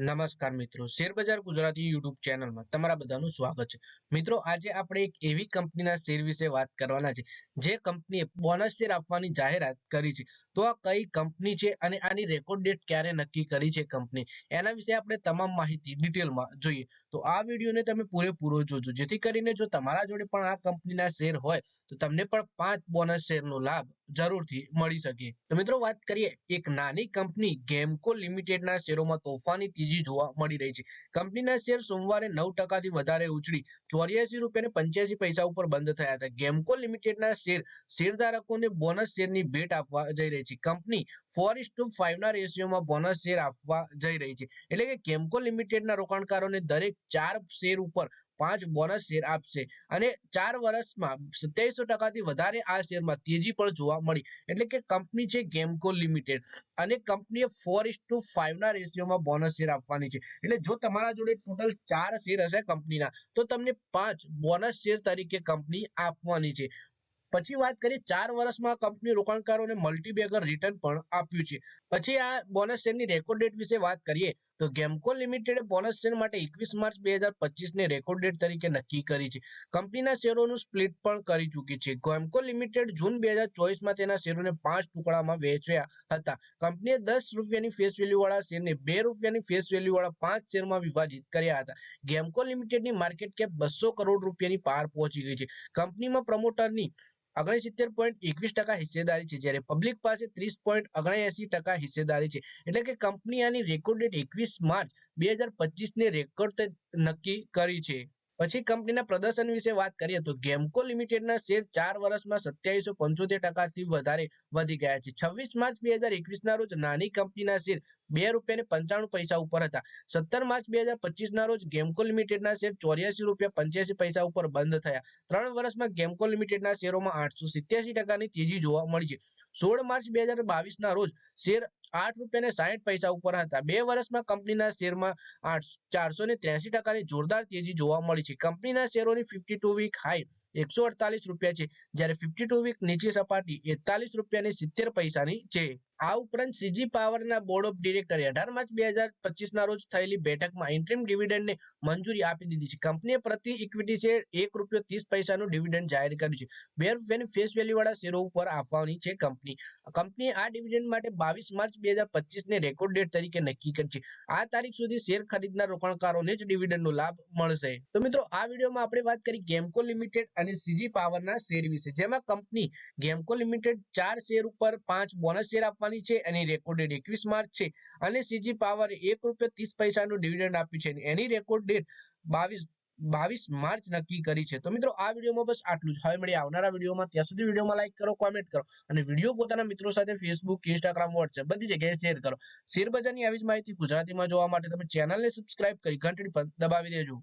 નમસ્કાર મિત્રો. શેરબજાર ગુજરાતી યુટ્યુબ ચેનલમાં તમારા બધાનું સ્વાગત છે. મિત્રો, આજે આપણે એક એવી કંપનીના શેર વિશે વાત કરવાના છે, જે કંપનીએ બોનસ શેર આપવાની જાહેરાત કરી છે. તો આ કઈ કંપની છે અને આની રેકોર્ડ ડેટ ક્યારે નક્કી કરી છે કંપની? એના વિશે આપણે તમામ માહિતી ડિટેલમાં જોઈએ. તો આ વિડીયોને તમે પૂરેપૂરો જોજો. જેથી કરીને જો તમારા જોડે પણ આ કંપનીના શેર હોય, તો તમને પણ પાંચ બોનસ શેરનો લાભ જરૂરથી મળી શકે. તો મિત્રો, વાત કરીએ એક નાની કંપની ગેમકો લિમિટેડના શેરોમાં તોફાની તેજી જોવા મળી રહી છે. કંપનીના શેર સોમવારે નવ ટકાથી વધારે ઉછળી ચોર્યાસી રૂપિયા પંચ્યાસી પૈસા ઉપર બંધ થયા હતા. ગેમકો લિમિટેડના શેર, શેરધારકોને બોનસ શેરની ભેટ આપવા જઈ રહી છે. કંપની ફોર ઇસ ટુ ફાઇવના રેશિયોમાં બોનસ શેર આપવા જઈ રહી છે. એટલે કે ગેમકો લિમિટેડના રોકાણકારોને દરેક ચાર શેર ઉપર પાંચ બોનસ શેર આપશે. અને ચાર વર્ષમાં સત્યાવીસો ટકાથી વધારે આ શેરમાં તેજી પણ જોવા મળી. એટલે કે કંપની છે ગેમકો લિમિટેડ. અને કંપનીએ ફોર ઇસ ટુ ફાઇવના રેશિયોમાં બોનસ શેર આપવાની છે. એટલે જો તમારા જોડે ટોટલ ચાર શેર હશે કંપનીના, તો તમને પાંચ બોનસ શેર તરીકે કંપની આપવાની છે. પછી વાત કરીએ ચાર વર્ષમાં કંપની રોકાણકારોને મલ્ટીબેગર રિટર્ન પણ આપ્યું છે. પછી આ બોનસ શેરની રેકોર્ડ ડેટ વિશે વાત કરીએ તો ગેમકો લિમિટેડે બોનસ શેર માટે એકવીસ માર્ચ બે હજાર પચીસને રેકોર્ડ ડેટ તરીકે નક્કી કરી છે. કંપનીના શેરોનું સ્પ્લિટ પણ કરી ચૂકી છે. ગેમકો લિમિટેડ જૂન બે હજાર ચોવીસમાં તેના શેરોને પાંચ ટુકડામાં વેચ્યા હતા. કંપનીએ દસ રૂપિયાની ફેસ વેલ્યુ વાળા શેરને બે રૂપિયાની ફેસ વેલ્યુ વાળા પાંચ શેરમાં વિભાજિત કર્યા હતા. ગેમકો લિમિટેડની માર્કેટ કેપ બસો કરોડ રૂપિયાની પાર પહોંચી ગઈ છે. કંપનીમાં પ્રમોટરની ઓગણસિત્તેર પોઈન્ટ એકવીસ ટકા હિસ્સેદારી છે, જ્યારે પબ્લિક પાસે ત્રીસ પોઈન્ટ ઓગણએસી ટકા હિસ્સેદારી છે. એટલે કે કંપની આની રેકોર્ડ ડેટ એકવીસ માર્ચ બે હજાર પચીસને રેકોર્ડ નક્કી કરી છે. પછી કંપનીના પ્રદર્શન વિશે વાત કરીએ તો ગેમકો લિમિટેડના શેર ચાર વર્ષમાં સત્યાવીસો પંચોતેર ટકાથી વધારે વધી ગયા છે. છવ્વીસ માર્ચ બે હજાર એકવીસના રોજ નાની કંપનીના શેર બે રૂપિયા પંચાણું પૈસા ઉપર હતા. સત્તર માર્ચ બે હજાર પચીસના રોજ ગેમકો લિમિટેડના શેર ચોર્યાસી રૂપિયા પંચ્યાસી પૈસા ઉપર બંધ થયા. ત્રણ વર્ષમાં ગેમકો લિમિટેડના શેરોમાં આઠસો સિત્યાસી ટકાની તેજી જોવા મળી છે. સોળ માર્ચ બે હજાર બાવીસના રોજ શેર આઠ રૂપિયા ને સાહીઠ પૈસા ઉપર હતા. બે વર્ષમાં કંપનીના શેરમાં આઠ ચારસો ને ત્યાસી ટકાની જોરદાર તેજી જોવા મળી છે. કંપનીના શેરોની ફિફ્ટી ટુ વીક હાઈ એકસો અડતાલીસ રૂપિયા છે. જ્યારે ફિફ્ટી ટુ વીક નીચી સપાટી એકતાલીસ રૂપિયાની સિત્તેર પૈસાની છે. આ ઉપરાંત સીજી પાવરના બોર્ડ ઓફ ડિરેક્ટરે અઢાર માર્ચ બે હજાર પચીસના રોજ થયેલી બેઠકમાં ઇન્ટ્રીમ ડિવિડન્ડને મંજૂરી આપી દીધી છે. કંપનીએ પ્રતિ ઇક્વિટી શેર એક રૂપિયો ત્રીસ પૈસાનું ડિવિડન્ડ જાહેર કર્યું છે. બે ફેસ વેલ્યુવાળા શેરો ઉપર આપવાની છે કંપની. કંપનીએ આ ડિવિડન્ડ માટે બાવીસ માર્ચ બે હજાર પચીસને રેકોર્ડ ડેટ તરીકે નક્કી કરી છે. આ તારીખ સુધી શેર ખરીદનાર રોકાણકારોને જ ડિવિડન્ડનો લાભ મળશે. તો મિત્રો, આ વિડીયોમાં આપણે વાત કરી ગેમકો લિમિટેડ અને સીજી પાવરના શેર વિશે. જેમાં કંપની ગેમકો લિમિટેડ ચાર શેર ઉપર પાંચ બોનસ શેર આપવાની છે એની રેકોર્ડ ડેટ એકવીસ માર્ચ છે. અને સીજી પાવરે એક રૂપિયા ત્રીસ પૈસાનું ડિવિડન્ડ આપ્યું છે એની રેકોર્ડ ડેટ બાવીસ બાવીસ માર્ચ નક્કી કરી છે. તો મિત્રો, આ વિડીયોમાં બસ આટલું જ. હવે મળી આવનારા વિડીયોમાં. ત્યાં સુધી વિડીયોમાં લાઈક કરો કોમેન્ટ કરો અને વીડિયો પોતાના મિત્રો સાથે ફેસબુક ઇન્સ્ટાગ્રામ વોટ્સએપ બધી જગ્યાએ શેર કરો. શેરબજારની આવી જ માહિતી ગુજરાતીમાં જોવા માટે તમે ચેનલને સબસ્ક્રાઇબ કરી ઘંટડી પર દબાવી દેજો.